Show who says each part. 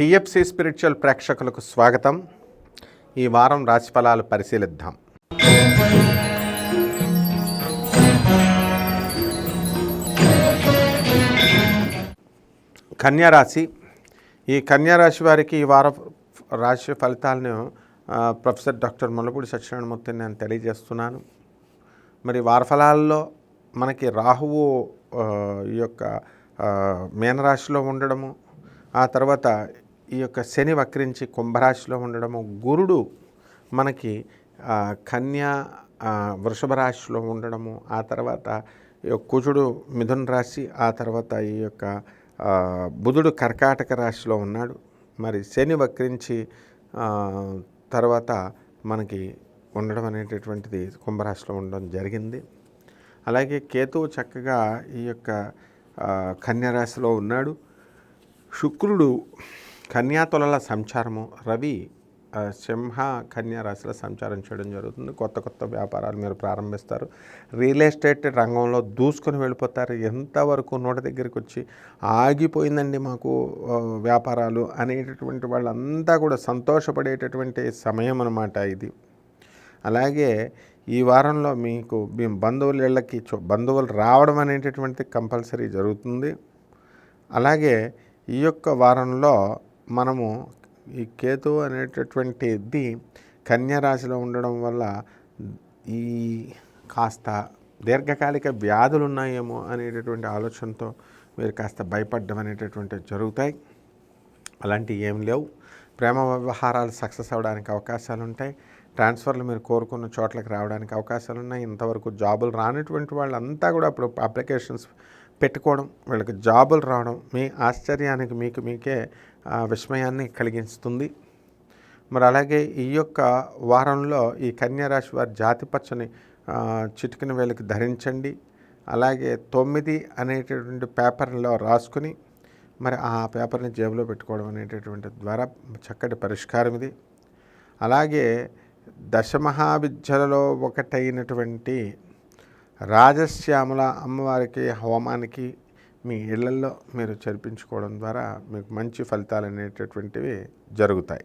Speaker 1: TFC spiritual ప్రేక్షకులకు స్వాగతం. ఈ వారం రాశిఫలాలు పరిశీలిద్దాం. కన్యారాశి ఈ కన్యారాశి వారికి ఈ వారం రాశి ఫలితాలను ప్రొఫెసర్ డాక్టర్ ముల్లపూడి సత్యనారాయణమూర్తి నేను తెలియజేస్తున్నాను. మరి వారఫలాల్లో మనకి రాహువు ఈ యొక్క మీనరాశిలో ఉండడము ఆ తర్వాత ఈ యొక్క శని వక్రించి కుంభరాశిలో ఉండడము గురుడు మనకి కన్యా వృషభ రాశిలో ఉండడము ఆ తర్వాత ఈ యొక్క కుజుడు మిథున రాశి ఆ తర్వాత ఈ యొక్క బుధుడు కర్కాటక రాశిలో ఉన్నాడు. మరి శని వక్రించి తర్వాత మనకి ఉండడం అనేటటువంటిది కుంభరాశిలో ఉండడం జరిగింది. అలాగే కేతువు చక్కగా ఈ యొక్క కన్యరాశిలో కన్యా రాశిలో ఉన్నాడు. శుక్రుడు కన్యాతులల సంచారము. రవి సింహ కన్యా రాశిలో సంచారం చేయడం జరుగుతుంది. కొత్త కొత్త వ్యాపారాలు మీరు ప్రారంభిస్తారు. రియల్ ఎస్టేట్ రంగంలో దూసుకొని వెళ్ళిపోతారు. ఎంతవరకు నోట దగ్గరికి వచ్చి ఆగిపోయిందండి మాకు వ్యాపారాలు అనేటటువంటి వాళ్ళంతా కూడా సంతోషపడేటటువంటి సమయం అనమాట ఇది. అలాగే ఈ వారంలో మీకు మీ బంధువుల ఇళ్ళకి బంధువులు రావడం అనేటటువంటిది కంపల్సరీ జరుగుతుంది. అలాగే ఈ యొక్క వారంలో మనము ఈ కేతు అనేటటువంటిది కన్యారాశిలో ఉండడం వల్ల ఈ కాస్త దీర్ఘకాలిక వ్యాధులు ఉన్నాయేమో అనేటటువంటి ఆలోచనతో మీరు కాస్త భయపడడం అనేటటువంటివి జరుగుతాయి. అలాంటివి ఏం లేవు. ప్రేమ వ్యవహారాలు సక్సెస్ అవ్వడానికి అవకాశాలు ఉంటాయి. ట్రాన్స్ఫర్లు మీరు కోరుకున్న చోట్లకు రావడానికి అవకాశాలు ఉన్నాయి. ఇంతవరకు జాబులు రానటువంటి వాళ్ళంతా కూడా ఇప్పుడు అప్లికేషన్స్ పెట్టుకోవడం వీళ్ళకి జాబులు రావడం మీ ఆశ్చర్యానికి మీకు మీకే విస్మయాన్ని కలిగిస్తుంది. మరి అలాగే ఈ యొక్క వారంలో ఈ కన్యారాశి వారి జాతిపచ్చని చిటికిన వేలకి ధరించండి. అలాగే తొమ్మిది అనేటటువంటి పేపర్లో రాసుకుని మరి ఆ పేపర్ని జేబులో పెట్టుకోవడం అనేటటువంటి ద్వారా చక్కటి పరిష్కారం ఇది. అలాగే దశమహావిద్యలలో ఒకటైనటువంటి రాజశ్యామల అమ్మవారికి హోమానికి మీ ఇళ్ళలో మీరు చర్పించుకోవడం ద్వారా మీకు మంచి ఫలితాలు అనేటటువంటివి జరుగుతాయి.